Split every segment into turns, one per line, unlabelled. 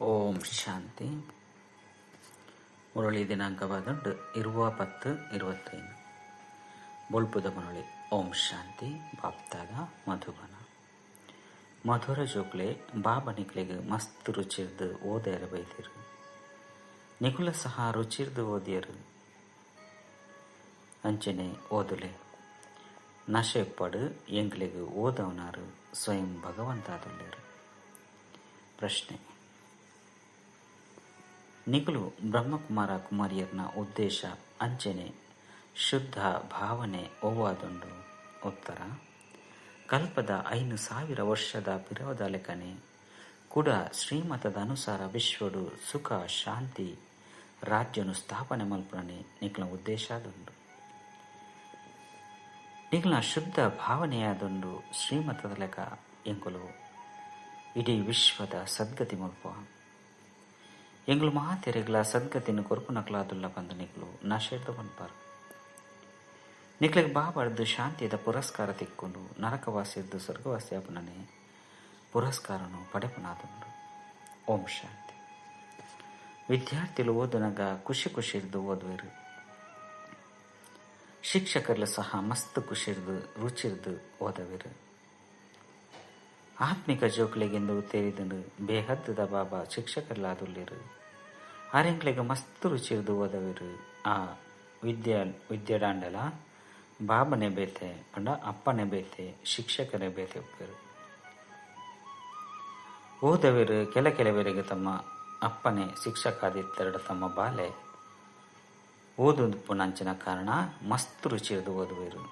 ಓಂ ಶಾಂತಿ. ಮುರಳಿ ದಿನಾಂಕವಾದ ಇರುವ ಪತ್ತು ಇರುವತ್ತೈದು. ಬೊಲ್ಪುದ ಮುರಳಿ, ಓಂ ಶಾಂತಿ, ಬಾಪ್ತಾದ, ಮಧುಬನ. ಮಧುರ ಜೋಕ್ಲೆ ಬಾಬ ನಿಕ್ಲೆಗೆ ಮಸ್ತ್ ರುಚಿರ್ದು ಓದ್ಯಾರ ಬೈದಿರು. ನಿಕುಲ ಸಹ ರುಚಿರ್ದು ಓದಿಯರು. ಅಂಚನೆ ಓದುಲೆ. ನಶೆ ಪಡು ಎಂಗ್ಲಿಗೆ ಓದವನಾರು ಸ್ವಯಂ ಭಗವಂತಾದುಲ್ಲೇರು ಪ್ರಶ್ನೆ. ನಿಗಲು ಬ್ರಹ್ಮಕುಮಾರ ಕುಮಾರಿಯರ್ನ ಉದ್ದೇಶ ಅಂಚನೆ, ಶುದ್ಧ ಭಾವನೆ ಓವಾದುಂಡು ಉತ್ತರ, ಕಲ್ಪದ ಐನು ಸಾವಿರ ವರ್ಷದ ಪಿರವದ ಲೆಕ್ಕನೆ ಕೂಡ ಶ್ರೀಮತದ ಅನುಸಾರ ವಿಶ್ವಡು ಸುಖ, ಶಾಂತಿ, ರಾಜ್ಯನು ಸ್ಥಾಪನೆ ಮಲ್ಪನೆ ನಿಕ್ಲ ಉದ್ದೇಶ ಆದುಂಡು ನಿಕ್ಲ ಶುದ್ಧ ಭಾವನೆಯಾದುಂಡು ಶ್ರೀಮತದ ಲೆಕ್ಕ ಎಂಕುಲು, ಇಡೀ ವಿಶ್ವದ ಸದ್ಗತಿ ಮಲ್ಪ ಎಂಗ್ಲು ಮಹಾತೆರೆಗ್ಲ ಸದ್ಗತಿನ ಕೊರ್ಪುನಕ್ಲಾದುಲ್ಲ ಬಂದ ನಿಕ್ಲು ನಶೆಡ್ದು ಬಂದ್ಪಾರು ಬಾ ಬಾಬಾರ್ದು ಶಾಂತಿಯದ ಪುರಸ್ಕಾರ ತಿಕ್ಕೊಂಡು ಸ್ವರ್ಗವಾಸಿ ಅಪನನೆ ಪುರಸ್ಕಾರನು ಪಡೆಪನಾದುಂಡು ಓಂ ಶಾಂತಿ. ವಿದ್ಯಾರ್ಥಿಗಳು ಓದನಗ ಖುಷಿ ಖುಷಿರ್ದು ಓದುವರು. ಶಿಕ್ಷಕರ್ಲು ಸಹ ಮಸ್ತ್ ಖುಷಿರ್ದು ರುಚಿರ್ದು ಓದವಿರು. ಆತ್ಮಿಕ ಜೋಕ್ಲೆಗೆಂದು ತೆರೆದನು. ಬೇಹದ್ದದ ಬಾಬಾ ಶಿಕ್ಷಕರಲ್ಲಾದುಲ್ಲಿರು ಆರೆಂಕ್ಲೆಗೆ ಮಸ್ತ್ ರುಚಿರ್ದು ಓದವಿರು ಆ ವಿದ್ಯಾ, ವಿದ್ಯಾಡಾಂಡಲ, ಬಾಬನೆ ಬೇತೆ, ಪಂಡ ಅಪ್ಪನೆ ಬೇತೆ, ಶಿಕ್ಷಕನೇ ಬೇತೆ ಒಪ್ಪರು ಓದವಿರು ಕೆಲ ಕೆಲವರಿಗೆ ತಮ್ಮ ಅಪ್ಪನೇ ಶಿಕ್ಷಕಾದಿತ್ತೆರಡು ತಮ್ಮ ಬಾಲೆ. ಓದೊಂದು ಪುನಂಚಿನ ಕಾರಣ ಮಸ್ತ್ ರುಚಿರ್ದು ಓದುವರು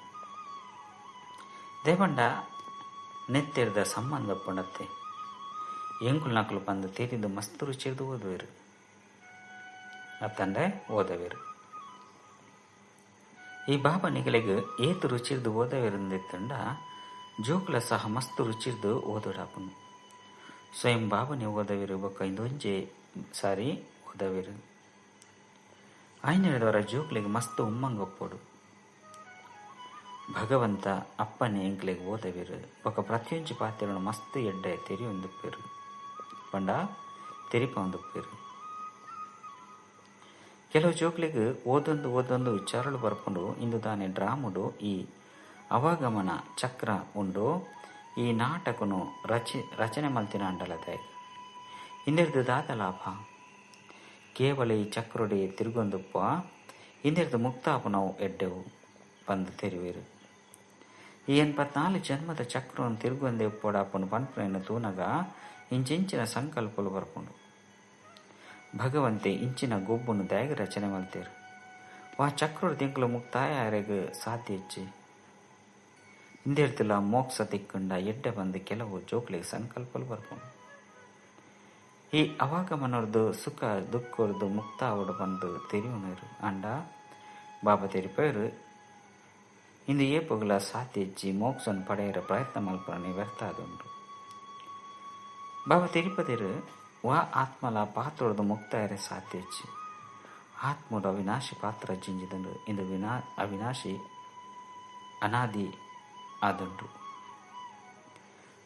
ದೇವಂಡ ನೆತ್ತಿರದ ಸಂಬಂಧ ಪುಣತ್ತೆ ಎಂಕುಲ್ ನಕಲು ಬಂದು ತೀರಿದು ಮಸ್ತ್ ರುಚಿರ್ದು ಓದುವರು. ಅತ್ತಂಡೆ ಓದವಿರು. ಈ ಬಾಬಾ ನಿಗಲಿಗೆ ಏತು ರುಚಿರ್ದು ಓದವಿರಂದಿತ್ತಂಡ ಜೋಕುಲ ಸಹ ಮಸ್ತ್ ರುಚಿರ್ದು ಓದೋಡಾಪುನು ಸ್ವಯಂ ಬಾಬನೆ ಓದವಿರು ಬೊಕ್ಕ ಇಂದೊಂಜೆ ಸಾರಿ ಓದವಿರು. ಆಯ್ನೆರಡವರ ಜೋಕ್ಲಿಗೆ ಮಸ್ತ್ ಉಮ್ಮಂಗೊಪ್ಪೋಡು ಭಗವಂತ ಅಪ್ಪನೆ ಎಂಕ್ಲೆಗ್ ಓದವಿರು ఒక ಪ್ರತಿಯೊಂಜಿ ಪಾತ್ರೆಗಳನ್ನು ಮಸ್ತ್ ಎಡ್ಡೆ ತೆರಿ ఉందిపోయారు ಪಂಡ, ತೆರಿಪ ಒಂದುಪ್ಪೇರು. ಕೆಲವು ಜೋಕ್ಲಿಗೆ ಓದೊಂದು ಓದೊಂದು ವಿಚಾರಗಳು ಬರ್ಕೊಂಡು ಇಂದು ತಾನೇ ಡ್ರಾಮುಡು ಈ ಅವಾಗಮನ ಚಕ್ರ ಉಂಡು, ಈ ನಾಟಕನು ರಚಿ, ರಚನೆ ಮಲ್ತಿನ ಅಂಡಲದೆ. ಹಿಂದಿರ್ದು ದಾದ ಲಾಭ ಕೇವಲ ಈ ಚಕ್ರೊಡಿ ತಿರುಗೊಂದುಪ್ಪ ಇಂದಿರ್ದು ಮುಕ್ತಾಪು ನಾವು ಎಡ್ಡೆವು, ಬಂದು ತೆರುವಿರು. ಎನ್ಪತ್ನಾಲ್ಕು ಜನ್ಮದ ಚಕ್ರವನ್ನು ತಿರುಗೊಂದೆ ಉಪ್ಪೋಡಾಪನು ಪನ್ಪನೆಯನ್ನು ತೂನಗ ಇಂಚಿಂಚಿನ ಸಂಕಲ್ಪಲು ಬರ್ಕೊಂಡು. ಭಗವಂತೆ ಇಂಚಿನ ಗೊಬ್ಬನ್ನು ದಯಗ ರಚನೆ ಮಲ್ತೇರು ವಾ ಚಕ್ರದ ತಿಂಗಳು ಮುಕ್ತಾಯ ಯಾರಿಗೆ ಸಾಧ್ಯ ಹೆಚ್ಚಿ. ಹಿಂದಿರ್ತಿಲ್ಲ ಮೋಕ್ಷ ತಿಕ್ಕಂಡ ಎಡ್ಡೆ ಬಂದು ಕೆಲವು ಜೋಕ್ಲಿಗೆ ಸಂಕಲ್ಪಲು ಬರ್ಕೊಂಡು. ಈ ಅವಾಗಮನವ್ರದ್ದು ಸುಖ ದುಃಖವ್ರದ್ದು ಮುಕ್ತ ಅವಡು ಬಂದು ತೆರಿಯುನರು ಅಂಡ, ಬಾಬಾ ತೆರಿಪೇರು ಇಂದು ಏಪುಗಳ ಹೆಚ್ಚಿ ಮೋಕ್ಷನ್ ಪಡೆಯರ ಪ್ರಯತ್ನ ಮಲ್ಪನೆ ವ್ಯರ್ಥ ಆದುಂಡು ಬಾಬಾ ತಿರುಪತಿರು ವಾ ಆತ್ಮಲ ಪಾತ್ರದ ಮುಕ್ತಾಯರೆ ಸಾಧ್ಯ ಆತ್ಮದ ಅವಿನಾಶಿ ಪಾತ್ರ ಜಿಂಜಿದಂಡು ಇಂದು ವಿನಾ ಅವಿನಾಶಿ ಅನಾದಿ ಆದುಂಡು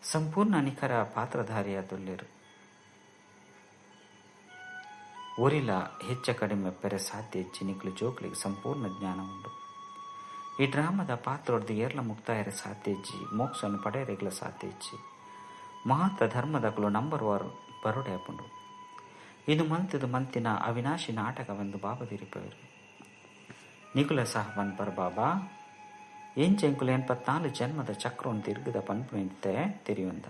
ಸಂಪೂರ್ಣ ನಿಖರ ಪಾತ್ರಧಾರಿಯಾದುಲ್ಲೇರು ಊರಿಲ ಹೆಚ್ಚ ಕಡಿಮೆ ಪೆರೆ ಸಾಧ್ಯ ಹೆಚ್ಚಿನಿಕ್ಲು ಜೋಕ್ಲಿಗೆ ಸಂಪೂರ್ಣ ಜ್ಞಾನ ಉಂಡು ಈ ಡ್ರಾಮದ ಪಾತ್ರೊಡ್ದು ಏರ್ಲ ಮುಕ್ತಾಯರ ಸಾಧ್ಯ ಹೆಚ್ಚಿ ಮೋಕ್ಷವನ್ನು ಪಡೆಯರೆಗ್ಲ ಸಾಧ್ಯ ಹೆಚ್ಚಿ ಮಹತ್ವ ಧರ್ಮದಗಳು ನಂಬರ್ ವಾರ್ ಬರೋಡೆ ಆಪುಂಡು ಇದು ಮಂತದ ಮಂತಿನ ಅವಿನಾಶಿ ನಾಟಕವೆಂದು ಬಾಬಾ ತಿರುಪರು ನಿಗುಲ ಸಹ ಪರ್ ಬಾಬಾ ಎಂಚೆಂಕುಲ ಎನ್ಪತ್ನಾಲ್ಕು ಜನ್ಮದ ಚಕ್ರವನ್ನು ತಿರುಗದ ಪನ್ಪುನಿಂತೆ ತಿರಿಯುವಂದ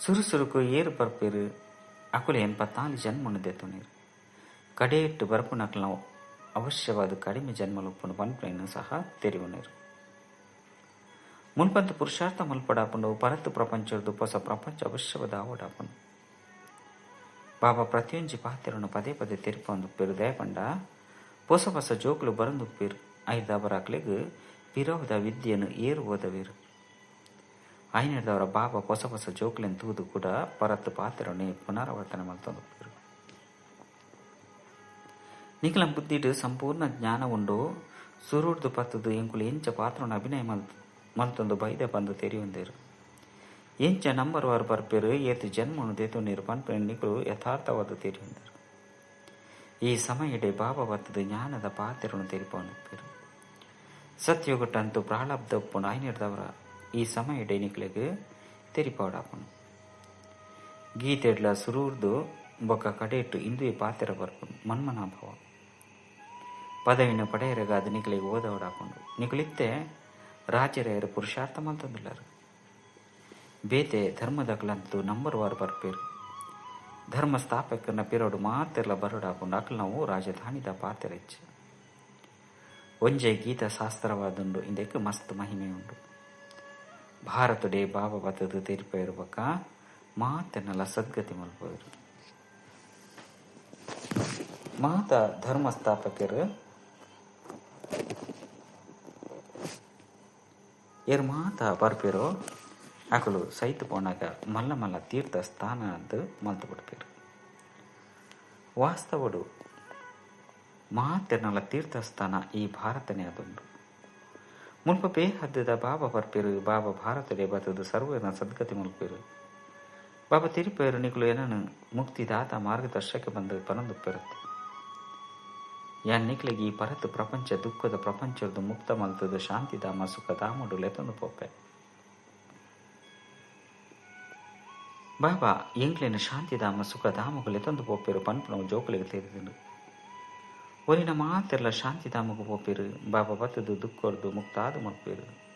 ಸುರುಸುರುಕು ಏರು ಬರ್ಪಿರು ಅಕುಲ ಎನ್ಪತ್ನಾಲ್ಕು ಜನ್ಮನು ಕಡೆಯಿಟ್ಟು ಬರ್ಪುನಕ್ಲು ನಾವು ಅವಶ್ಯವಾದ ಕಡಿಮೆ ಜನ್ಮಲುಪ್ಪುನು ಪನ್ಪುನೆಯನ್ನು ಸಹ ತೆರೆಯುವನರು. ಮುನ್ಪಂತ ಪುರುಷಾರ್ಥ ಮಲ್ಪಡಾಪುಂಡು ಪರತ್ತು ಪ್ರಪಂಚದ್ದು ಹೊಸ ಪ್ರಪಂಚ ಅವಶ್ಯವಾದ ಆವಡಾಪುಂಡು ಬಾಬಾ ಪ್ರತಿಯೊಂಜಿ ಪಾತ್ರರನ್ನು ಪದೇ ಪದೇ ತಿರುಪಂದು ಪೇರು ದಯಪಂಡ, ಹೊಸ ಹೊಸ ಜೋಕುಲು ಬರಂದು ಪೇರು ಐದು ಬರಾಕ್ಲೆಗ್ ಪಿರೋದ ವಿದ್ಯೆಯನ್ನು ಏರು ಓದವೇರು ಐನದವರ ಬಾಬಾ ಹೊಸ ಹೊಸ ಜೋಕುಲೆನ್ ತೂದು ಕೂಡ ಪರತ್ತು ಪಾತ್ರರನ್ನೇ ಪುನರಾವರ್ತನೆ ಮಲ್ತೊಂದು ನಿಖಲಂ ಬುದ್ಧಿಡು ಸಂಪೂರ್ಣ ಜ್ಞಾನ ಉಂಡು ಸುರುಡ್ದು ಪತ್ತದು ಎಂಕುಲು ಎಂಚ ಪಾತ್ರನ ಅಭಿನಯ ಮಲ್ತು ಮಲ್ತೊಂದು ಬೈದೆ ಬಂದು ತೆರಿಯೊಂದೇರು ಎಂಚ ನಂಬರ್ ವಾರ್ ಬರ್ಪೇರು ಏತು ಜನ್ಮನು ದೇತು ನೀರು ಪನ್ಪೇರು ನಿಕುಲು ಯಥಾರ್ಥವಾದ ತೀರಿ ಹೊಂದರು ಈ ಸಮಯಡೆ ಬಾಬಾ ಬತ್ತದ ಜ್ಞಾನದ ಪಾತ್ರನು ತೆರಿಪವನಿಪ್ಪೇರು ಸತ್ಯೊಗಟ್ಟಂತೂ ಪ್ರಾಳಬ್ಧ ಒಪ್ಪುಂಡು ಆಯ್ನಿಡ್ದವರ ಈ ಸಮಯಡೆ ನಿಕ್ಲೆಗ್ ತೆರಿಪಾಡಾಪನು ಗೀತೆಡ್ಲ ಸುರೂರ್ದು ಬೊಕ್ಕ ಕಡೆಟ್ಟು ಈ ಪಾತ್ರ ಬರ್ಪನು ಮನ್ಮನಾಭವ ಪದವಿನ ಪಡೆಯರಗಾದ ನಿಕ್ಲಿಗೆ ಓದೋಡಾಕೊಂಡು ನಿಕ್ಲಿತ್ತೆ ರಾಜರೆಯರು ಪುರುಷಾರ್ಥ ಮಂತಂದಿಲ್ಲರು ಬೇತೆ ಧರ್ಮದಕ್ಲಂತೂ ನಂಬರ್ ವಾರ್ ಬರ್ಪೇರು. ಧರ್ಮ ಸ್ಥಾಪಕನ ಪಿರೋಡು ಮಾತೆಲ್ಲ ಬರಡಾಕೊಂಡು ನಾವು ರಾಜಧಾನಿದ ಪಾತ್ರ ಹೆಚ್ಚು. ಒಂಜೆ ಗೀತ ಶಾಸ್ತ್ರವಾದುಂಡು ಇಂದಕ್ಕೆ ಮಸ್ತ್ ಮಹಿಮೆ ಉಂಡು ಭಾರತಡೆ ಬಾಬಾ ಬತ್ತದು ತೆರಿಪೇರು ಬಕ್ಕ ಮಾತೆನಲ ಸದ್ಗತಿ ಮಲ್ಪೋದ್ರು. ಮಾತ ಧರ್ಮ ಸ್ಥಾಪಕರು ಬರ್ಪೇರೋ ಆಕಳು ಸೈತು ಪೋಣಾಗ ಮಲ್ಲ ಮಲ್ಲ ತೀರ್ಥ ಸ್ಥಾನ ಅಂತ ಮಲ್ತು ಬಿಡ್ತೀರು. ವಾಸ್ತವಡು ಮಾತೆನಲ್ಲ ತೀರ್ಥಸ್ಥಾನ ಈ ಭಾರತನೇ ಅದೊಂದು ಮುಲ್ಪ ಬೇಹದ್ದದ ಬಾಬಾ ಬರ್ಪಿರು ಬಾಬಾ ಭಾರತಡೆ ಬತ್ತದು ಸರ್ವನ ಸದ್ಗತಿ ಮುಲ್ಪಿರು. ಬಾಬಾ ತಿರುಪೇರು ನಿಗಳು ಏನನ್ನು ಮುಕ್ತಿದಾತ ಮಾರ್ಗದರ್ಶಕ ಬಂದು ಪನಂದುಪ್ಪಿರುತ್ತೆ ಯಾನ್ನಿಕ್ಲಿಗೆ ಈ ಪರತು ಪ್ರಪಂಚ ದುಃಖದ ಪ್ರಪಂಚದ್ದು ಮುಕ್ತ ಮಲ್ತದ ಶಾಂತಿಧಾಮ ಸುಖಧಾಮಡು ಲೆತೊಂದು ಪೋಪೆ. ಬಾಬಾ ಎಂಕ್ಲಿನ ಶಾಂತಿಧಾಮ ಸುಖಧಾಮಗು ಲೆತೊಂದು ಪೋಪಿರು ಪನ್ಪುನವು ಜೋಕುಲಿಗೆ ತೆರೆದನು. ಒಲಿನ ಮಾತೆಲ್ಲ ಶಾಂತಿಧಾಮಗು ಪೋಪಿರು ಬಾಬಾ ಬತ್ತದು ದುಃಖರ್ದು ಮುಕ್ತಾದ ಮುಲ್ಪಿರು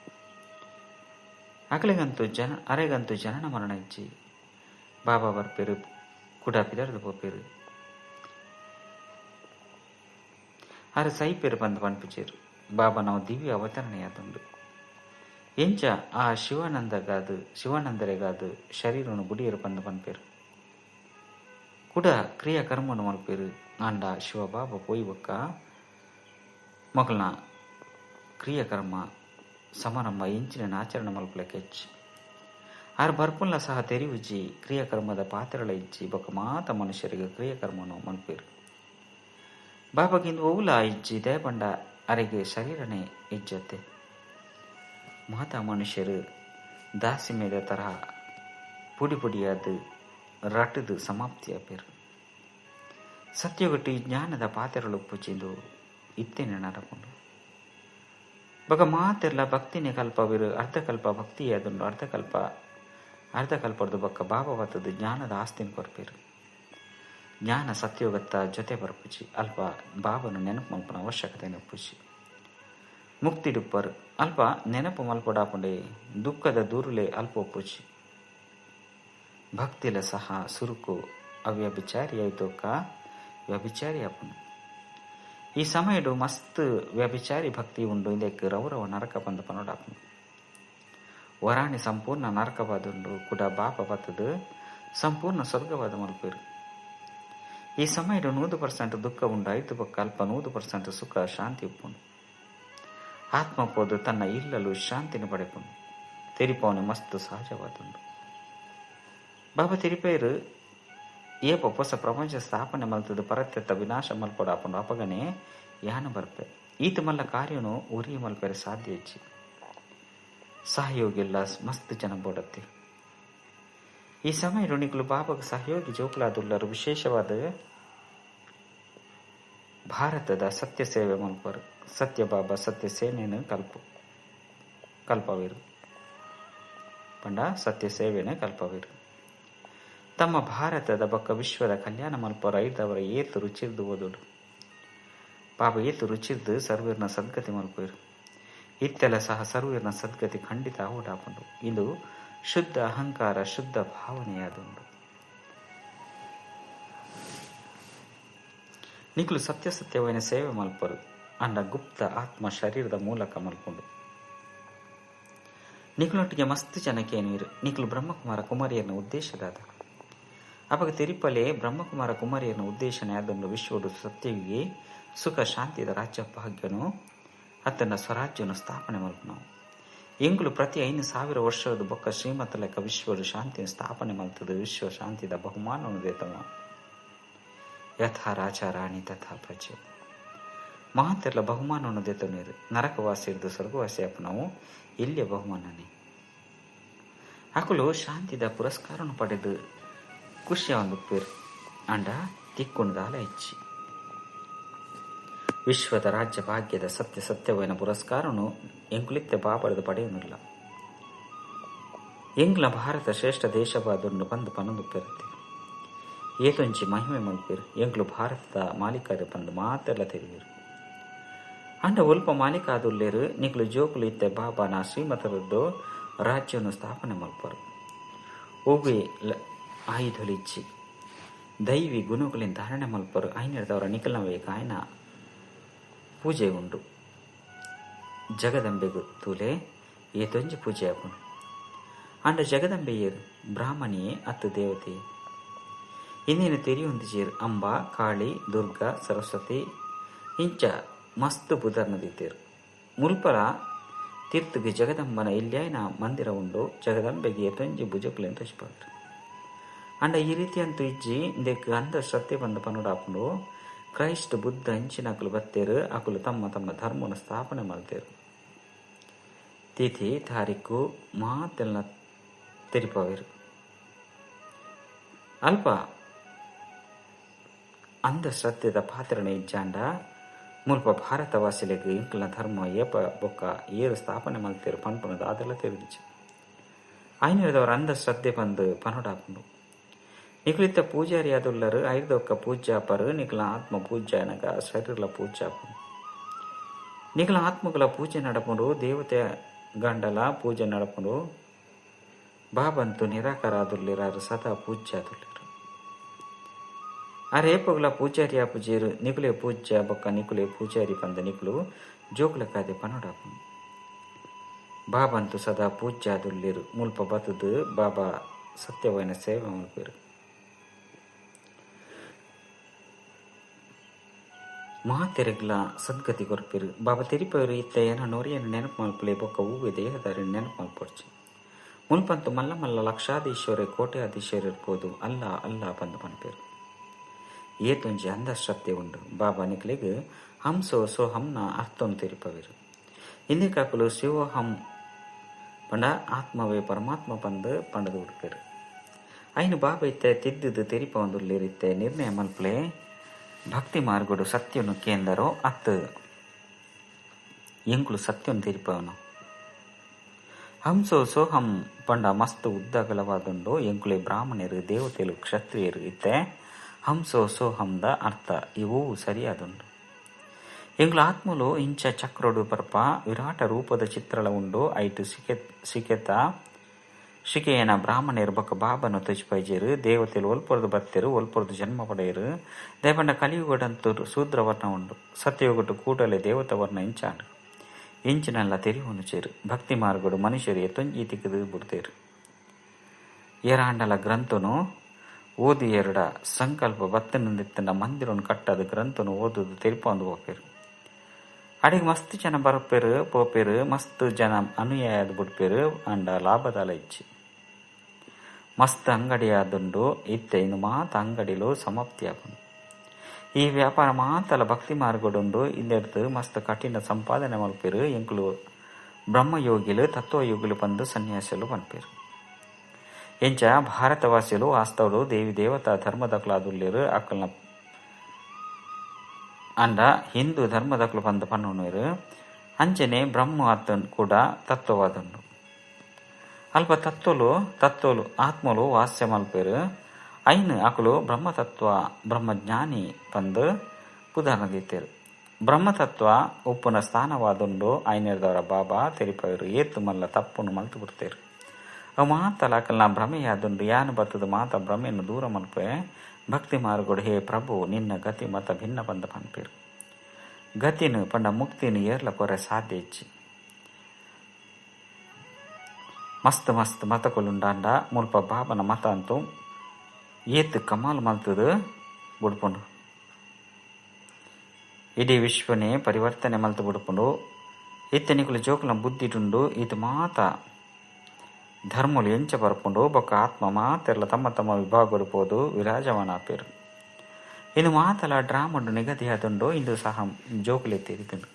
ಅಗಲಿಗಂತೂ ಜನ, ಅರೆಗಂತೂ ಜನನ ಮರಣ ಇಜ್ಜಿ. ಬಾಬಾ ಬರ್ಪಿರು ಕುಡ ಪಿದರ್ದು ಪೋಪಿರು పోపేರು ಆರು ಸೈಪೇರು ಬಂದು ಪನ್ಪಿಚೇರು ಬಾಬಾ ನಾವು ದಿವ್ಯ ಅವತರಣೆಯಾದುಂಡು ಎಂಚ ಆ ಶಿವಾನಂದಗಾದು ಶಿವಾನಂದರೆಗಾದು ಶರೀರನು ಬುಡಿಯರು ಬಂದು ಪನ್ಪೇರು ಕುಡ ಕ್ರಿಯಾ ಕರ್ಮನು ಮಲ್ಪೇರು ಆಂಡ ಶಿವ ಬಾಬಾ ಪೋಯಿ ಬೊಕ್ಕ ಮಗಳನ್ನ ಕ್ರಿಯಾಕರ್ಮ ಸಮಾರಂಭ ಎಂಚಿನ ಆಚರಣೆ ಮಲ್ಪಲಕ್ಕೆ ಹೆಚ್ಚು ಆರು ಬರ್ಪುಲ್ನ ಸಹ ತೆರಿವುಜಿ ಕ್ರಿಯಾಕರ್ಮದ ಪಾತ್ರಗಳ ಇಚ್ಚಿ ಬೊಕ್ಕ ಮಾತ ಮನುಷ್ಯರಿಗೆ ಕ್ರಿಯಾಕರ್ಮನು ಮಲ್ಪೇರು ಬಾಬಾಗಿಂದು ಓವುಲ ಇಜ್ಜಿ ದಯಪಂಡ ಅರೆಗೆ ಶರೀರನೇ ಇಜ್ಜತೆ ಮಹತ ಮನುಷ್ಯರು ದಾಸಿ ಮೇದ ತರಹ ಪುಡಿ ಪುಡಿಯಾದ ರಟದು ಸಮಾಪ್ತಿಯ ಪೇರು ಸತ್ಯಗೊಟ್ಟು ಜ್ಞಾನದ ಪಾತ್ರಗಳು ಪುಚ್ಚಿಂದು ಇತ್ತೇನೆ ನರಕೊಂಡು ಬಗ ಮಾತೆಲ್ಲ ಭಕ್ತಿನೇ ಕಲ್ಪವಿರು ಅರ್ಧಕಲ್ಪ ಭಕ್ತಿಯಾದ ಅರ್ಧಕಲ್ಪ ಅರ್ಧಕಲ್ಪದ್ದು ಬಕ್ಕ ಬಾಬಾ ಬತ್ತದು ಜ್ಞಾನದ ಆಸ್ತಿನ ಕೊರ್ಪೇರು ಜ್ಞಾನ ಸತ್ಯೋಗತ್ತ ಜೊತೆ ಬರ್ಪುಚಿ. ಅಲ್ಪ ಬಾಬನು ನೆನಪು ಮಲ್ಪನ ಅವಶ್ಯಕತೆ ನೆಪ್ಪುಚಿ ಮುಕ್ತಿ ಡುಪ್ಪರ್. ಅಲ್ಪ ನೆನಪು ಮಲ್ಪಡಾಪುಂಡೆ ದುಃಖದ ದೂರುಲೆ ಅಲ್ಪ ಒಪ್ಪುಚಿ ಭಕ್ತಿಲ ಸಹ ಸುರುಕು ಅವ್ಯಭಿಚಾರಿ ಆಯ್ತೋಕ ವ್ಯಭಿಚಾರಿ ಅಪ್ಪನು ಈ ಸಮಯಡು ಮಸ್ತ್ ವ್ಯಭಿಚಾರಿ ಭಕ್ತಿ ಉಂಡು ಇದಕ್ಕೆ ರೌರವ ನರಕ ಬಂದ ಪನೋಡಾಪನು. ವರಾಣಿ ಸಂಪೂರ್ಣ ನರಕವಾದುಂಡು, ಕೂಡ ಬಾಪ ಬತ್ತದು, ಸಂಪೂರ್ಣ ಸ್ವರ್ಗವಾದ ಮಲ್ಪೇರು ಈ ಪರ್ಸೆಂಟ್ ದುಃಖ ಉಂಡು ಐದು ಪಕ್ಕ ಅಲ್ಪ ನೂರು ಪರ್ಸೆಂಟ್ ಸುಖ ಶಾಂತಿ ಉಪ್ಪುಂಡು ಆತ್ಮ ಪೋದು ತನ್ನ ಇಲ್ಲಲು ಶಾಂತಿನ ಪಡೆಕೊಂಡು ತಿರಿಪವನು ಮಸ್ತ್ ಸಹಜವಾದುಂಡು ಬಾಬಾ ತಿರಿಪೇರು ಏಪ ಹೊಸ ಪ್ರಪಂಚ ಸ್ಥಾಪನೆ ಮಲ್ತದ ಪರತ್ಯತ್ತ ವಿನಾಶ ಮಲ್ಪಡಾಪುಂಡು ಅಪಗನೆ ಯಾನ ಬರ್ಪೆ. ಈತ ಮಲ್ಲ ಕಾರ್ಯನು ಉರಿ ಮಲ್ಪೆರೆ ಸಾಧ್ಯ ಹೆಚ್ಚಿ. ಸಹಯೋಗಿಲ್ಲ ಮಸ್ತ್ ಜನ ಬೋಡತ್ತೆ. ಈ ಸಮಯ ಋಣಿಗಳು ಬಾಬಾಗ ಸಹಯೋಗಿ ಜೋಕುಲಾದುಲ್ಲರು ವಿಶೇಷವಾದ ಭಾರತದ ಸತ್ಯ ಸೇವೆ ಮಲ್ಪರು. ಸತ್ಯ ಬಾಬಾ, ಸತ್ಯ ಸೇನೆಯನ್ನು ಕಲ್ಪ, ಕಲ್ಪವಿರು. ಪಂಡ ಸತ್ಯ ಸೇವೆಯನ್ನು ಕಲ್ಪವಿರು. ತಮ್ಮ ಭಾರತದ ಬಕ್ಕ ವಿಶ್ವದ ಕಲ್ಯಾಣ ಮಲ್ಪ ರೈತವರ ಏತು ರುಚಿರ್ದು ಓದೋಡು. ಪಾಪ ಏತು ರುಚಿರ್ದು ಸರ್ವೀರ್ನ ಸದ್ಗತಿ ಮಲ್ಪರು. ಇತ್ತೆಲ್ಲ ಸಹ ಸರ್ವೀರ್ನ ಸದ್ಗತಿ ಖಂಡಿತ ಓಡಾಪುಂಡು. ಇದು ಶುದ್ಧ ಅಹಂಕಾರ, ಶುದ್ಧ ಭಾವನೆಯಾದುಂಡು ಸತ್ಯ ಸತ್ಯಸತ್ಯವೈನ ಸೇವೆ ಮಲ್ಪರು. ಅಂಡ ಗುಪ್ತ ಆತ್ಮ ಶರೀರದ ಮೂಲಕ ಮಲ್ಕೊಂಡು ನಿಖಲೊಟ್ಟಿಗೆ ಮಸ್ತ್ ಜನಕ್ಕೆ ನೀರು. ನಿಕ್ಲು ಬ್ರಹ್ಮಕುಮಾರ ಕುಮಾರಿಯನ್ನು ಉದ್ದೇಶದಾದ. ಅವಾಗ ತಿರುಪಲೆ ಬ್ರಹ್ಮಕುಮಾರ ಕುಮಾರಿಯನ್ನು ಉದ್ದೇಶನೇ ಅದನ್ನು ವಿಶ್ವಡು ಸತ್ಯವಿಗೆ ಸುಖ ಶಾಂತಿಯದ ರಾಜ್ಯ ಭಾಗ್ಯನು ಅತನ ಸ್ವರಾಜ್ಯನು ಸ್ಥಾಪನೆ ಮಲ್ಪನು. ಎಂಗುಲು ಪ್ರತಿ ಐದು ಸಾವಿರ ವರ್ಷದ ಬೊಕ್ಕ ಶ್ರೀಮತ ಲೆಕ್ಕ ವಿಶ್ವಡು ಶಾಂತಿಯ ಸ್ಥಾಪನೆ ಮಲ್ತದ ವಿಶ್ವ ಶಾಂತಿದ ಬಹುಮಾನವನ್ನು ದೇತವ ಯಥಾ ರಾಜ ರಾಣಿ ತಥಾ ಪ್ರಜೆ. ಬಹುಮಾನ ಬಹುಮಾನವನ್ನು ದೇತ ನೀರು. ನರಕವಾಸಿ ಇರ್ದು ಸ್ವರ್ಗವಾಸಿ ನಾವು ಇಲ್ಲಿಯ ಬಹುಮಾನನೇ ಅಕುಲು ಶಾಂತಿದ ಪುರಸ್ಕಾರವನ್ನು ಪಡೆದು ಖುಷಿಯ ಒಂದು ಪೇರು ಅಂಡ ತಿಕ್ಕುಂಡದಾಲ ಹೆಚ್ಚಿ. ವಿಶ್ವದ ರಾಜ್ಯ ಭಾಗ್ಯದ ಸತ್ಯ ಸತ್ಯವೇನ ಪುರಸ್ಕಾರನು ಎಂಕುಲಿತ್ತೆ ಬಾಬರದು ಪಡೆಯುವುದಿಲ್ಲ ಎಂಗ್ಲ ಭಾರತ ಶ್ರೇಷ್ಠ ದೇಶವಾದನ್ನು ಬಂದು ಪನ್ನೊಂದು ಪೆರುತ್ತೆ. ಏತೊಂಚಿ ಮಹಿಮೆ ಮಲ್ಪಿರು, ಎಂಗ್ಲು ಭಾರತದ ಮಾಲೀಕರು ಬಂದು ಮಾತೆಲ್ಲ ತೆಗೆದಿರು ಅಂಡ ಒಲ್ಪ ಮಾಲೀಕ ಆದುಲ್ಲೇರು ನಿಗ್ಲು ಜೋಕುಲು ಇತ್ತೆ ಬಾಬಾನ ಶ್ರೀಮತರದ್ದು ರಾಜ್ಯವನ್ನು ಸ್ಥಾಪನೆ ಮಲ್ಪರು. ಒಬ್ಬೆ ಆಯುಧಲಿಚ್ಚಿ ದೈವಿ ಗುಣಗಳಿಂದ ಧಾರಣೆ ಮಲ್ಪರು. ಐನದವರ ನಿಖಲವೇ ಗಾಯನ ಪೂಜೆ ಉಂಡು ಜಗದಂಬೆಗು ತೂಲೆ ಏತೊಂಜಿ ಪೂಜೆ ಆಪುಂಡು ಅಂಡ ಜಗದಂಬೆಯರು ಬ್ರಾಹ್ಮಣಿಯೇ ಅತ್ತು ದೇವತೆ ಇನ್ನೇನು ತೆರಿಯೊಂದಿಜೇರು ಅಂಬ ಕಾಳಿ ದುರ್ಗಾ ಸರಸ್ವತಿ ಇಂಚ ಮಸ್ತ್ ಬುಧರ್ನದಿದ್ದೇರು ಮುಲ್ಪರ ತೀರ್ಥಗೆ ಜಗದಂಬನ ಇಲ್ಯಾಯನ ಮಂದಿರ ಉಂಡು ಜಗದಂಬೆಗೆ ಎತೊಂಜಿ ಭುಜಕುಲೆನ್ ತೋಚ್ಪಾಡ್ರು ಅಂಡ ಈ ರೀತಿ ಅಂತೂ ಇಜ್ಜಿ ಇಂದೆಕ್ ಅಂಧ ಶ್ರದ್ಧೆ ಬಂದ ಪನುಡಾಪುಂಡು ಕ್ರೈಸ್ಟ್ ಬುದ್ಧ ಇಂಚಿನಕುಲು ಬತ್ತೇರು, ಅಕುಲು ತಮ್ಮ ತಮ್ಮ ಧರ್ಮವನ್ನು ಸ್ಥಾಪನೆ ಮಾಡ್ತೇರು. ತಿಥಿ, ತಾರೀಕು, ಮಾತೆಲ್ಲ ತೆರಿಪವೇರು. ಅಲ್ಪ ಅಂಧಶ್ರದ್ಧೆದ ಪಾತ್ರನೆ ಇಜ್ಜಾಂಡ, ಮುಲ್ಪ ಭಾರತವಾಸಿಲೆಗ್ ಇಂಕ್ಲ ಧರ್ಮ, ಏಪ, ಬೊಕ್ಕ, ಏರು ಸ್ಥಾಪನೆ ಮಾಡ್ತೇರು, ಪನ್ಪನದ ಅದೆಲ್ಲ ತೆರಿದಿಚ್ಚು ಐನೂರದವರ ಅಂಧಶ್ರದ್ಧೆ ಬಂದು ಪನೋಡಾಪುಂಡು ನಿಕ್ಲಿತ್ತ ಪೂಜಾರಿ ಅದುಲ್ಲರು ಐದೊಕ್ಕ ಪೂಜ್ಯಾಪರು ನಿಕ್ಲ ಆತ್ಮ ಪೂಜ್ಯನಗ ಶರೀರಲ ಪೂಜ್ಯಾಪುಂಡು ನಿಕ್ಲ ಆತ್ಮಗಳ ಪೂಜೆ ನಡಪುಂಡು ದೇವತೆ ಗಂಡಲ ಪೂಜೆ ನಡಪುಂಡು ಬಾಬಂತು ನಿರಾಕಾರ ಆದುಲ್ಲಿರಾರು ಸದಾ ಪೂಜ್ಯ ಆದುಲ್ಲಿರು ಆ ರೇಪುಗಳ ಪೂಜಾರಿ ಪೂಜೇರು ನಿಕುಲೆ ಪೂಜ್ಯ ಬೊಕ್ಕ ನಿಕುಲೆ ಪೂಜಾರಿ ಪಂದ ನಿಕುಲು ಜೋಕುಲ ಕಾದೆ ಪನೋಡಾಪುಂಡು ಬಾಬಂತು ಸದಾ ಪೂಜ್ಯ ಆದುಲ್ಲಿರು ಮುಲ್ಪ ಬತುದು ಬಾಬಾ ಸತ್ಯವಾಯಿನ ಸೇವೆ ಮಲ್ಪೇರು ಮಾತೆರೆಗ್ಲ ಸದ್ಗತಿ ಕೊರ್ಪೆರು. ಬಾಬಾ ತೆರಿಪವರು ಇತ್ತ ಏನ ನೊರಿಯನ್ನು ನೆನಪು ಮಲ್ಪಲೆ ಬೊಕ್ಕ ಹೂವೆ ದೇಹದಾರಿ ನೆನಪು ಮಲ್ಪೊಡ್ಚು ಮುಲ್ಪಂತು ಮಲ್ಲ ಮಲ್ಲ ಲಕ್ಷಾಧೀಶ್ವರ, ಕೋಟ್ಯಾಧೀಶ್ವರ ಇರ್ಬೋದು. ಅಲ್ಲ ಅಲ್ಲ ಬಂದು ಪನ್ಪೇರು ಏತೊಂಜಿ ಅಂಧಶ್ರದ್ಧೆ ಉಂಡು. ಬಾಬಾ ನಿಕ್ಲೆಗ್, ಹಂಸೋ ಸೋ ಹಂನ ಅರ್ಥಂ ತೆರಿಪವೆರು. ಕಾಕುಲು ಶಿವ ಹಂ ಪಂಡ ಆತ್ಮವೇ ಪರಮಾತ್ಮ ಪಂದು ಪಂಡದು ಉಡುಪೇರು. ಐನು ಬಾಬಾ ಇತ್ತೆ ತಿದ್ದುದು ತೆರಿಪ ಒಂದುಲ್ಲಿರಿತ್ತೆ ನಿರ್ಣಯ ಮಲ್ಪಲೆ ಭಕ್ತಿ ಮಾರ್ಗುಡು ಸತ್ಯನು ಕೇಂದರೋ ಅತ್ ಎಂಕುಲು ಸತ್ಯನು ತೆರಿಪವನು. ಹಂಸೋ ಸೋಹಂ ಪಂಡ ಮಸ್ತ್ ಉದ್ದಗಲವಾದುಂಡು ಎಂಕುಲೆ ಬ್ರಾಹ್ಮಣರು ದೇವತೆಲು ಕ್ಷತ್ರಿಯರು ಇತ್ತೆ. ಹಂಸೋ ಸೋಹಂದ ಅರ್ಥ, ಇವು ಸರಿಯಾದುಂಡು ಎಂಗ್ಲ ಆತ್ಮಲು ಇಂಚ ಚಕ್ರೊಡು ಪರ್ಪ, ವಿರಾಟ ರೂಪದ ಚಿತ್ರಳ ಉಂಡು, ಐಟು ಸಿಕೆ, ಸಿಕೆತ. ಶಿಕೆಯನ ಬ್ರಾಹ್ಮಣರು ಬೊಕ್ಕ ಬಾಬನು ತುಚ್ಪೈಜೇರು ದೇವತೆಲು ಒಲ್ಪೊರ್ದು ಬತ್ತೆರು ಒಲ್ಪೊರ್ದು ಜನ್ಮ ಪಡೆಯರು ದೇಪಂಡ ಕಲಿಯುಗಡಂತು ಶೂದ್ರವರ್ಣ ಉಂಡು ಸತ್ಯಯುಗಟ್ಟು ಕೂಡಲೇ ದೇವತವರ್ಣ ಇಂಚಾಂಡು ಇಂಚಿನಲ್ಲ ತೆರಿ ಹೊನುಚೇರು ಭಕ್ತಿ ಮಾರ್ಗಡು ಮನುಷ್ಯರು ಎತ್ತೊಂಜಿ ತಿಕ್ಕದು ಬಿಡ್ತೇರು ಏರಾಂಡಲ ಗ್ರಂಥನು ಓದಿ ಎರಡ ಸಂಕಲ್ಪ ಬತ್ತನಿಂದಿತ್ತನ ಮಂದಿರನು ಕಟ್ಟದ ಗ್ರಂಥನು ಓದುದು ತೆರಿಪೊಂದು ಹೋಗ್ಪೇರು ಅಡಿಗೆ ಮಸ್ತ್ ಜನ ಬರಪೇರು ಪೋಪೇರು ಮಸ್ತ್ ಜನ ಅನುಯಾಯದ ಬಿಡ್ಪೇರು ಅಂಡ ಲಾಭದಾಲ ಇಚ್ಚಿ ಮಸ್ತ್ ಅಂಗಡಿ ಆದುಂಡು ಇತ್ತೆ ಇನ್ನು ಮಾತ ಅಂಗಡಿಲು ಸಮಾಪ್ತಿ ಆಪುಂಡು ಈ ವ್ಯಾಪಾರ ಮಾತಲ ಭಕ್ತಿ ಮಾರ್ಗಡುಂಡು ಇಲ್ಲೆರ್ದು ಮಸ್ತ್ ಕಠಿಣ ಸಂಪಾದನೆ ಮಲ್ಪಿರು, ಎಂಕುಲು ಬ್ರಹ್ಮಯೋಗಿಲು, ತತ್ವಯೋಗಿಲು ಬಂದು ಸನ್ಯಾಸಲು ಪನ್ಪೇರು ಎಂಚ ಭಾರತವಾಸಿಲು ವಾಸ್ತವಡು ದೇವಿ ದೇವತಾ ಧರ್ಮದಕ್ಲಾದುಲ್ಲಿರು ಅಕ್ಕಲ್ನ ಅಂಡ ಹಿಂದೂ ಧರ್ಮದಕ್ಲು ಬಂದು ಪನ್ನುನೇರು ಅಂಚನೆ ಬ್ರಹ್ಮ ಕೂಡ ತತ್ವವಾದುಂಡು. ಅಲ್ಪ ತತ್ವಲು ತತ್ವಲು ಆತ್ಮಲು ವಾಸ್ಯ ಐನು ಅಕುಲು ಬ್ರಹ್ಮತತ್ವ, ಬ್ರಹ್ಮಜ್ಞಾನಿ ಪಂದು ಉದಾಹರಣೆ ಬ್ರಹ್ಮತತ್ವ ಉಪ್ಪುನ ಸ್ಥಾನವಾದುಂಡು ಐನೇರ್ದವರ ಬಾಬಾ ತೆರಿಪರು. ಏತು ಮಲ್ಲ ತಪ್ಪುನು ಮಲ್ತು ಬಿಡ್ತೇರು. ಅವು ಮಾತಲ ಅಕಲ್ನ ಭ್ರಮೆಯಾದುಂಡು ಯಾನು ಬರ್ತದ ಮಾತ ಭ್ರಮೆಯನ್ನು ದೂರ ಮಲ್ಪೆ. ಭಕ್ತಿ ಮಾರ್ಗುಡು, ಹೇ ಪ್ರಭು, ನಿನ್ನ ಗತಿ ಮತ ಭಿನ್ನ ಬಂದ ಪನ್ಪೇರು. ಗತಿನು ಪಂಡ ಮುಕ್ತಿನು ಏರ್ಲ ಕೊರೆ ಸಾಧ್ಯ ಇಚ್ಚಿ. ಮಸ್ತ್ ಮಸ್ತ್ ಮತಕೊಲ್ಲುಂಡಾಂಡ ಮುಲ್ಪ ಬಾಬನ ಮತ ಅಂತು. ಏತ್ ಕಮಾಲ್ ಮಲ್ತದು. ಬುಡ್ಪುಂಡು. ಇಡೀ ವಿಶ್ವನೇ ಪರಿವರ್ತನೆ ಮಲ್ತು ಬುಡ್ಪುಂಡು. ಇತ್ತನಿಕುಲ ಜೋಕುಲ ಬುದ್ಧಿಟುಂಡು. ಇದು ಮಾತ ಧರ್ಮಲು ಎಂಚ ಬರ್ಪುಂಡು ಬೊಕ್ಕ ಆತ್ಮ ಮಾತೆರ್ಲ ತಮ್ಮ ತಮ್ಮ ವಿಭಾಗಡು ಪೋದು. ವಿರಾಜಮಾನ ಪೇರು. ಇನ್ನು ಮಾತಲ ಡ್ರಾಮಡು ನಿಗದಿಯಾದುಂಡು. ಇಂದು ಸಹ ಜೋಕುಲೆ ತೆರಿದುಂಡು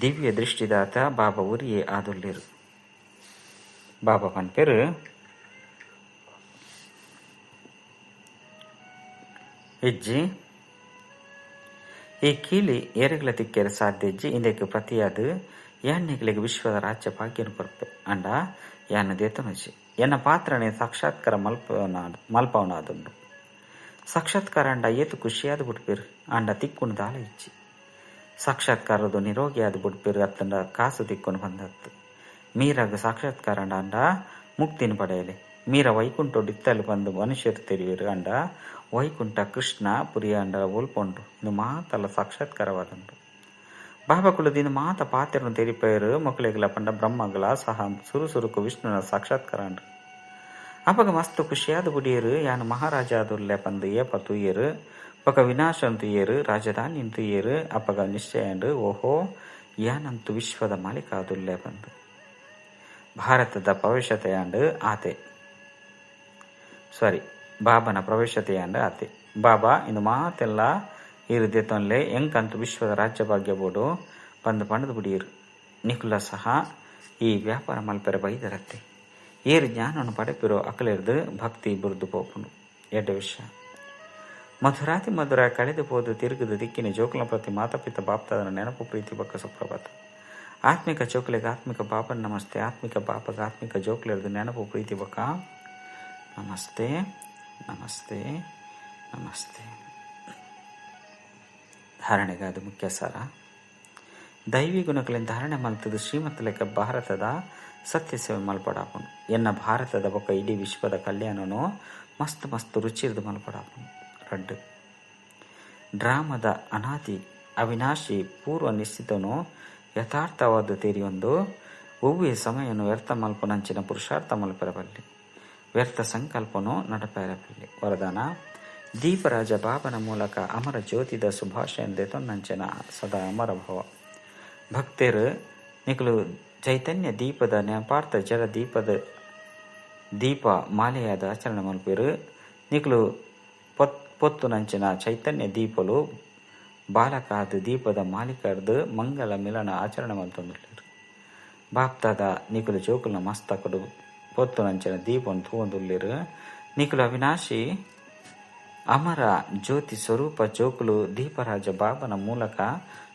ದಿವ್ಯ ದೃಷ್ಟಿದಾತ, ಬಾಬಾ ಉರಿಯೇ ಆದುಲ್ಲೇರು ಬಾಬಾ Peru. ಹೆಜ್ಜಿ. ಈ ಕೀಲಿ ಏರೆಗ್ಲ ತಿಕ್ಕೇರ ಸಾಧ್ಯ ಇಜ್ಜಿ ಇಂದಕ್ಕೆ ಪ್ರತಿಯಾದ ಯಾನ್ನಿಗಳಿಗೆ ವಿಶ್ವದ ರಾಜ್ಯ ಭಾಗ್ಯನು ಕೊರ್ಪೆ ಅಂಡ ಯಾನ ದೇತನಜಿ ಎನ್ನ ಪಾತ್ರನೆ ಸಾಕ್ಷಾತ್ಕಾರ ಮಲ್ಪವನ ಮಲ್ಪವನಾದುಂಡು ಸಾಕ್ಷಾತ್ಕಾರ ಅಂಡ ಏತು ಖುಷಿಯಾದ ಬಿಡ್ಪಿರು. ಅಂಡ ತಿಕ್ಕುನು ದಾಲ ಇಜ್ಜಿ ಸಾಕ್ಷಾತ್ಕಾರದು ನಿರೋಗಿಯಾದ ಬಿಡ್ಪಿರು ಅತ್ತಂಡ ಕಾಸು ತಿಕ್ಕುನು ಬಂದತ್ತು ಮೀರಾಗ ಸಾಕ್ಷಾತ್ಕಾರ ಅಂಡ ಮುಕ್ತಿನ ಪಡೆಯಲಿ. ಮೀರ ವೈಕುಂಠ ಇತ್ತಲು ಬಂದು ಮನುಷ್ಯರು ತೆರಿವಿರು ಅಂಡ ವೈಕುಂಠ ಕೃಷ್ಣ ಪುರಿಯ ಅಂಡ ಒಲ್ಪೊಂಡು. ಇದು ಮಾತಲ್ಲ ಸಾಕ್ಷಾತ್ಕಾರವಾದುಂಡು ಬಾಬಾ ಕುಲದಿಂದ ಮಾತ ಪಾತ್ರನ ತೆರಿಪೇರು, ಮಕ್ಕಳಿಗೆಲ್ಲ ಪಂಡ ಬ್ರಹ್ಮಗಳ ಸಹ ಸುರು ಸುರುಕು ವಿಷ್ಣುನ ಸಾಕ್ಷಾತ್ಕಾರ ಅಂಡ್ರು ಅಪಗ ಮಸ್ತ್ ಖುಷಿಯಾದ ಬುಡಿಯರು, ಯಾನು ಮಹಾರಾಜ ಆದುರ್ಲೆ ಪಂದು ಏಪ ತುಯ್ಯರು ಪಕ ವಿನಾಶನ್ ತುಯ್ಯರು ರಾಜಧಾನಿ ತುಯ್ಯರು, ಅಪಗ ನಿಶ್ಚಯ ಅಂಡು ಓಹೋ, ಯಾನಂತು ವಿಶ್ವದ ಮಾಲೀಕ ಆದುರ್ಲೆ ಬಂದು ಭಾರತದ ಪ್ರವೇಶತೆಯಾಂಡು ಆತೆ. ಸಾರಿ ಬಾಬನ ಪ್ರವೇಶತೆಯಾಂಡು ಆತೆ. ಬಾಬಾ, ಇಂದು ಮಾತೆಲ್ಲ ಈ ರೀತಿಯ ತೊಂದರೆ ಎಂಕಂತೂ ವಿಶ್ವದ ರಾಜ್ಯ ಭಾಗ್ಯ ಬೋಡು, ಬಂದು ಪಂಡದು ಬಿಡಿಯರು. ನಿಖುಲ ಸಹ ಈ ವ್ಯಾಪಾರ ಮಲ್ಪೆರ ಬೈದರತ್ತೆ. ಏರು ಜ್ಞಾನವನ್ನು ಪಡೆಪಿರೋ ಅಕಲಿರ್ದು ಭಕ್ತಿ ಬುರ್ದು ಪೋಪುಂಡು. ಎಡ್ಡ ವಿಷಯ ಮಧುರಾತಿ ಮಧುರ ಕಳೆದು ಹೋದು ತಿರುಗದ ದಿಕ್ಕಿನ ಜೋಕುಲ ಪ್ರತಿ ಮಾತಾಪಿತ ಬಾಪ್ತಾದನ ನೆನಪು ಪ್ರೀತಿ ಬಕ್ಕ ಸುಪ್ರಭಾತ. ಆತ್ಮಿಕ ಚೌಕಲಿಗೆ ಆತ್ಮಿಕ ಪಾಪ ನಮಸ್ತೆ. ಆತ್ಮಿಕ ಪಾಪಗ ಆತ್ಮಿಕ ಜೋಕ್ಲಿರ್ದು ನೆನಪು ಪ್ರೀತಿ ಬಕ ನಮಸ್ತೆ. ನಮಸ್ತೆ. ನಮಸ್ತೆ. ಧಾರಣೆಗೆ ಅದು ಮುಖ್ಯ ಸಾರ. ದೈವಿ ಗುಣಗಳಿಂದ ಧಾರಣೆ ಮಲ್ತದ ಶ್ರೀಮಂತ ಲೆಕ್ಕ ಭಾರತದ ಸತ್ಯ ಸೇವೆ ಮಲ್ಪಡಾಪನು. ಎನ್ನ ಭಾರತದ ಬೊಕ್ಕ ಇಡೀ ವಿಶ್ವದ ಕಲ್ಯಾಣನು ಮಸ್ತ್ ಮಸ್ತ್ ರುಚಿರ್ದು ಮಲ್ಪಡಾಪನು. ರಡ್ಡು. ಡ್ರಾಮದ ಅನಾದಿ ಅವಿನಾಶಿ ಪೂರ್ವ ನಿಶ್ಚಿತನು ಯಥಾರ್ಥವಾದ ತೀರಿಯೊಂದು ಒವ್ವೆ ಸಮಯನು ವ್ಯರ್ಥ ಮಲ್ಪನಂಚಿನ ಪುರುಷಾರ್ಥ ಮಲ್ಪರಬಲ್ಲಿ. ವ್ಯರ್ಥ ಸಂಕಲ್ಪನು ನಡಪೆರಬಲ್ಲಿ. ವರದಾನ, ದೀಪರಾಜ ಬಾಬನ ಮೂಲಕ ಅಮರ ಜ್ಯೋತಿದ ಸುಭಾಷ ಎಂದೇ ನಂಚಿನ ಸದಾ ಅಮರ ಭವ. ಭಕ್ತರು ನಿಗಲು ಚೈತನ್ಯ ದೀಪದ ನ್ಯಾಪಾರ್ಥ ಜಲ ದೀಪದ ದೀಪ ಮಾಲೆಯಾದ ಆಚರಣೆ ಮಲ್ಪಿರು. ನಿಗಲು ಪೊತ್, ಪೊತ್ತು ನಂಚಿನ ಚೈತನ್ಯ ದೀಪಲು ಬಾಲಕಾದ ದೀಪದ ಮಾಲೀಕರ್ದು ಮಂಗಲ ಮಿಲನ ಆಚರಣೆ ಮಲ್ತೊಂದುಳ್ಳರು ಬಾಪ್ತಾದ ನಿಕುಲು ಜೋಕುಲ್ನ ಮಸ್ತಕಡು ಪೊತ್ತು ನಂಚಿನ ದೀಪವನ್ನು ನಿಕುಲ ನಿಖಲು ಅವಿನಾಶಿ, ಅಮರ ಜ್ಯೋತಿ ಸ್ವರೂಪ ಜೋಕುಲು ದೀಪರಾಜ ಬಾಬನ ಮೂಲಕ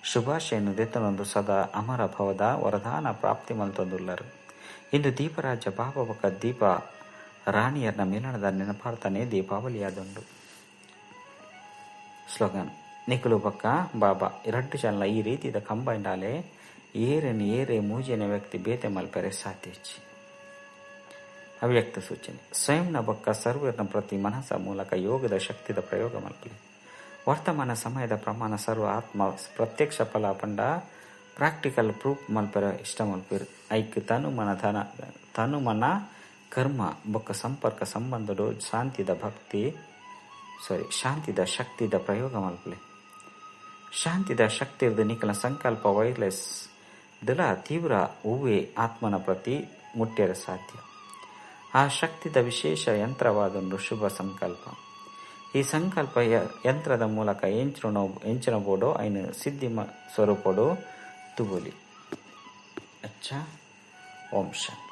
ಶುಭಾಶಯನ್ನು ದೆತ್ತನೊಂದು ಸದಾ ಅಮರ ಭವದ ವರದಾನ ಪ್ರಾಪ್ತಿ ಮಲ್ತೊಂದುಳ್ಳರು ಇಂದು ದೀಪರಾಜ ಬಾಬಾ ಬೊಕ್ಕ ದೀಪ ರಾಣಿಯರ್ನ ಮಿಲನದ ನೆನಪಾರ್ಥನೆ ದೀಪಾವಳಿಯಾದೊಂದು. ಸ್ಲೋಗನ್. ನಿಖಲು ಬಕ್ಕ ಬಾಬಾ. ಎರಡು ಜನ ಈ ರೀತಿದ ಕಂಬೈಂಡಾಲೆ ಏರೆನ್ ಏರೆ ಮೂಜಿನ ವ್ಯಕ್ತಿ ಬೇತೆ ಮಲ್ಪೆರೆ ಸಾಧ್ಯ ಅವ್ಯಕ್ತ ಸೂಚನೆ. ಸ್ವಯಂನ ಬೊಕ್ಕ ಸರ್ವರ್ನ ಪ್ರತಿ ಮನಸ್ಸ ಮೂಲಕ ಯೋಗದ ಶಕ್ತಿದ ಪ್ರಯೋಗ ಮಲ್ಪಲಿ ವರ್ತಮಾನ ಸಮಯದ ಪ್ರಮಾಣ ಸರ್ವ ಆತ್ಮ ಪ್ರತ್ಯಕ್ಷ ಫಲ ಪಂಡ ಪ್ರಾಕ್ಟಿಕಲ್ ಪ್ರೂಫ್ ಮಲ್ಪೆರ ಇಷ್ಟ ಮಲ್ಪಿರ್. ಐಕ್ ತನು ಮನ ಧನ ತನು ಮನ ಕರ್ಮ ಬೊಕ್ಕ ಸಂಪರ್ಕ ಸಂಬಂಧಡು ಶಾಂತಿದ ಭಕ್ತಿ ಸಾರಿ ಶಾಂತಿದ ಶಕ್ತಿದ ಪ್ರಯೋಗ ಮಲ್ಪಲೆ. ಶಾಂತಿದ ಶಕ್ತಿರ್ದು ನಿಖಲ ಸಂಕಲ್ಪ ವೈರ್ಲೆಸ್ ದಲ ತೀವ್ರ ಹೂವೆ ಆತ್ಮನ ಪ್ರತಿ ಮುಟ್ಟಿರ ಸಾಧ್ಯ. ಆ ಶಕ್ತಿದ ವಿಶೇಷ ಯಂತ್ರವಾದೊಂದು ಶುಭ ಸಂಕಲ್ಪ. ಈ ಸಂಕಲ್ಪ ಯಂತ್ರದ ಮೂಲಕ ಎಂಚುಣ ಎಂಚಿನಬೋಡೋ ಐನು ಸಿದ್ಧಿ ಸ್ವರೂಪಡೋ ತುಬುಲಿ ಅಚ್ಚ. ಓಂ ಶಾಂತಿ.